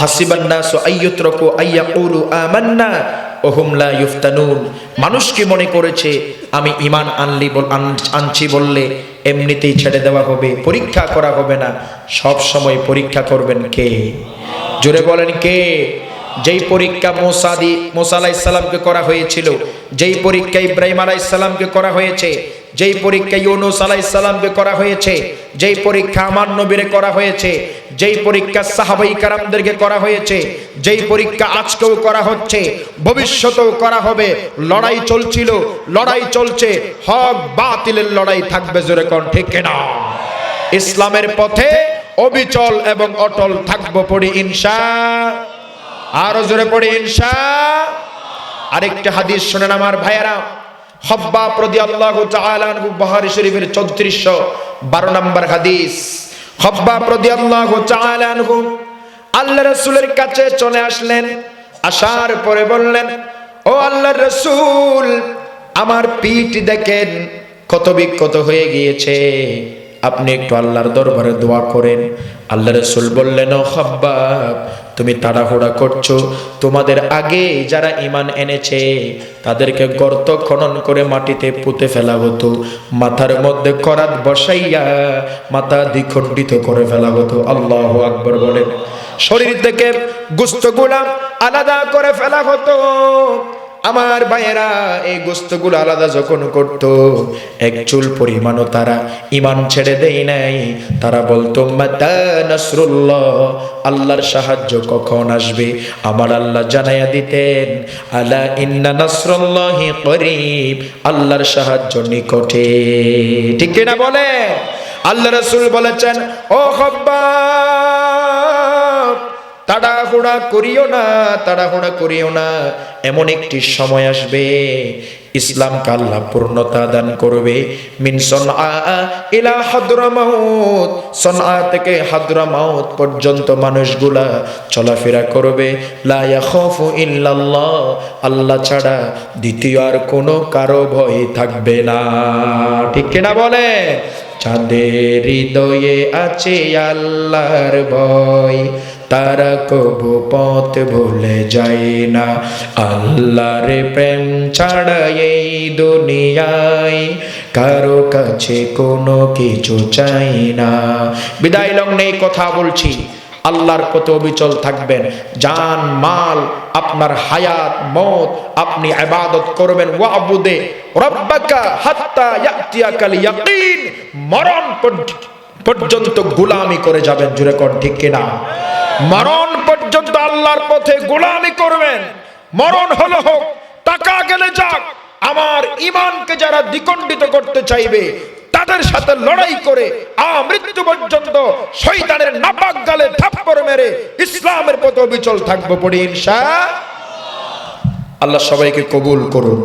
হাসিবান্নাসু মানুষ কি মনে করেছে, আমি ইমান আনলি বল আনছি বললে এমনিতেই ছেড়ে দেওয়া হবে, পরীক্ষা করা হবে না। সব সময় পরীক্ষা করবেন কে? জোরে বলেন কে? যেই পরীক্ষা মোসাদি মোসা আলাইসাল্লামকে করা হয়েছিল, যেই পরীক্ষা ইব্রাহিম আলাইসাল্লামকে করা হয়েছে যেই পরীক্ষা ইউনুস আলাইসাল্লামকে করা হয়েছে, যেই পরীক্ষা আমার নবীরে করা হয়েছে, যেই পরীক্ষা সাহাবাই কারামদেরকে করা হয়েছে, যেই পরীক্ষা আজকেও করা হচ্ছে, ভবিষ্যতেও করা হবে, লড়াই চলছিল, লড়াই চলছে, হক বাতিলের লড়াই থাকবে জোরে কোন ঠিক না ইসলামের পথে অবিচল এবং অটল থাকব পড়ি ইনশা, আরও জোরে পড়ি ইনশা। আরেকটা হাদিস শুনেন আমার ভাইয়েরা হব্বা প্রদি আল্লাহ তাআলাহু বহারি শরীফের 3412 নম্বর হাদিস। হব্বা প্রদি আল্লাহ তাআলাহু আল্লাহ রাসূলের কাছে চলে আসলেন, আসার পরে বললেন, ও আল্লাহর রাসূল, আমার পিঠ দেখেন কত বিক্ষত হয়ে গিয়েছে। আপনি একটু আল্লাহর দরবারে দোয়া করেন। আল্লাহ রসুল বললেন, ও খাব্বাব তুমি তাড়াহুড়া করছ। তোমাদের আগে যারা ইমান এনেছে, তাদেরকে গর্ত খনন করে মাটিতে পুঁতে ফেলা হতো। মাথার মধ্যে করাত বসাইয়া মাথা দ্বিখণ্ডিত করে ফেলা হতো। আল্লাহ আকবর বলেন। শরীর থেকে গুস্তগুলা আলাদা করে ফেলা হতো। আমার ভাইয়েরা, এই গোস্তগুলো আলাদা যখন করত, এক চুল পরিমাণও তারা ইমান ছেড়ে দেয় নাই। তারা বলতো নাসরুল্লাহ, আল্লাহর সাহায্য কখন আসবে? আমার আল্লাহ জানাইয়া দিতেন, আলা ইন্না নাসরুল্লাহি করিব, আল্লাহর সাহায্য নিকটে। ঠিক কিনা বলে আল্লাহ রাসূল বলেছেন, ও খব্বাব তাড়াহুড়া করিও না, তাড়াহুড়া করিও না। এমন একটি সময় আসবে ইসলাম আল্লাহ পূর্ণতা দান করবে। মিন সনআ ইলা হাদরামাউত সনআ থেকে হাদরামাউত পর্যন্ত মানুষগুলা চলাফেরা করবে। লা ইয়াখাফু ইল্লাল্লাহ, আল্লাহ ছাড়া দ্বিতীয় আর কোনো কারও ভয় থাকবে না। ঠিক কিনা বলে? চাঁদের হৃদয়ে আছে আল্লাহর ভয়। তারা কবু পথ ভুলে যায় না। আল্লাহর প্রেম ছাড়া এই দুনিয়ায় কারও কাছে কোনো কিছু চাই না। বিদায় লগ্নে কথা বলছি, আল্লাহর পথে অবিচল থাকবেন। জান, মাল, আপনার হায়াত, মত, আপনি আবাদত করবেন। ওয়াবুদে রব্বাকা হাত্তা ইয়াতিয়াকাল ইয়াকিন। মরণ পর্যন্ত গোলামি করে যাবেন জুড়ে কোন ঠিক কিনা? মরণ পর্যন্ত আল্লাহর পথে গোলামি করবেন। মরণ হলো হোক, টাকা গেলে যাক, আমার ইমানকে যারা দ্বিখণ্ডিত করতে চাইবে, তাদের সাথে লড়াই করে আ মৃত্যু পর্যন্ত শয়তানের নাপাক গালে থাপ্পড় মেরে ইসলামের পথে অবিচল থাকব পড়ি, ইনশা আল্লাহ সবাইকে কবুল করুন।